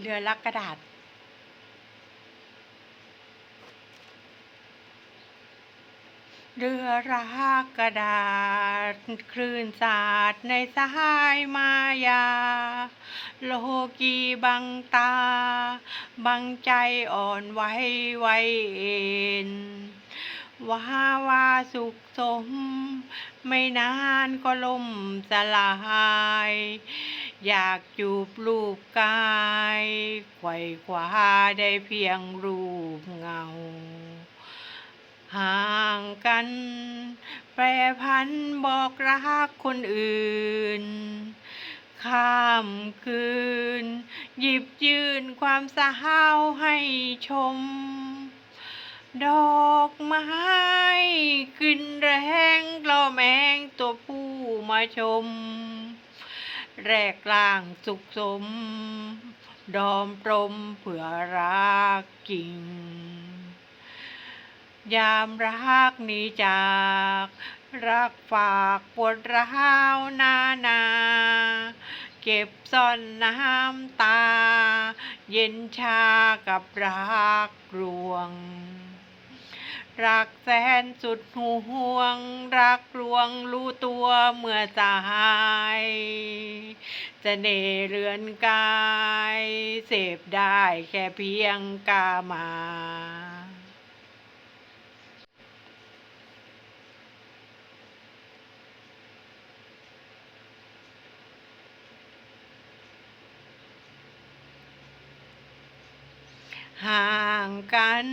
เรือลักกระดาษ เรือรักกระดาษ คลื่นสาดในสหายมายา โลกีบังตา บังใจอ่อนไหวไหวเอ็นว่าวาสุขสม ไม่นานก็ล่มสลาย อยากจูบรูปกายไขว่คว้าได้เพียงรูปเงา ห่างกัน แปรพันบอกรักคนอื่น ข้ามคืน หยิบยื่นความสาวให้ชม ดอกไม้ขึ้นแรงกล่อแมงตัวผู้มาชม แรกล่างสุขสม ดอมปรมเผื่อรักจริง ยามรักนี้จาก รักฝากปวดร้าวนานา เก็บซ่อนน้ำตา เย็นชากับรักรวงรักแสนสุดห่วง รักลวงรู้ตัวเมื่อสาย เสน่ห์เรือนกาย เสพได้แค่เพียงกามาห่างกัน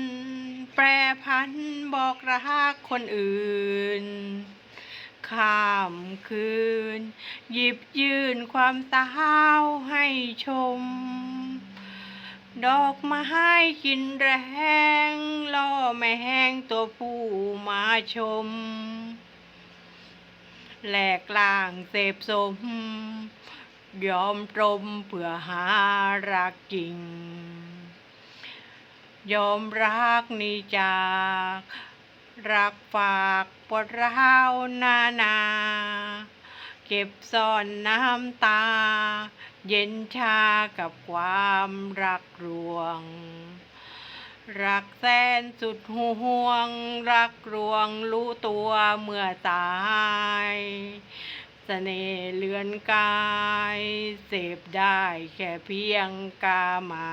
แปรพันบอกรักคนอื่น ข้ามคืน หยิบยื่นความสาวให้ชม ดอกไม้กินแรงล่อแมงตัวผู้มาชม แหลกล่างเสพสม ยอมตรมเพื่อหารักจริง ยอมรักนี้จาก รักฝากปวดร้าวนานา เก็บซ่อนน้ำตา เย็นชากับความรักรวง รักแสนสุดห่วง รักรวงรู้ตัวเมื่อตายเสน่ห์เลือนกาย เสพได้แค่เพียงกามา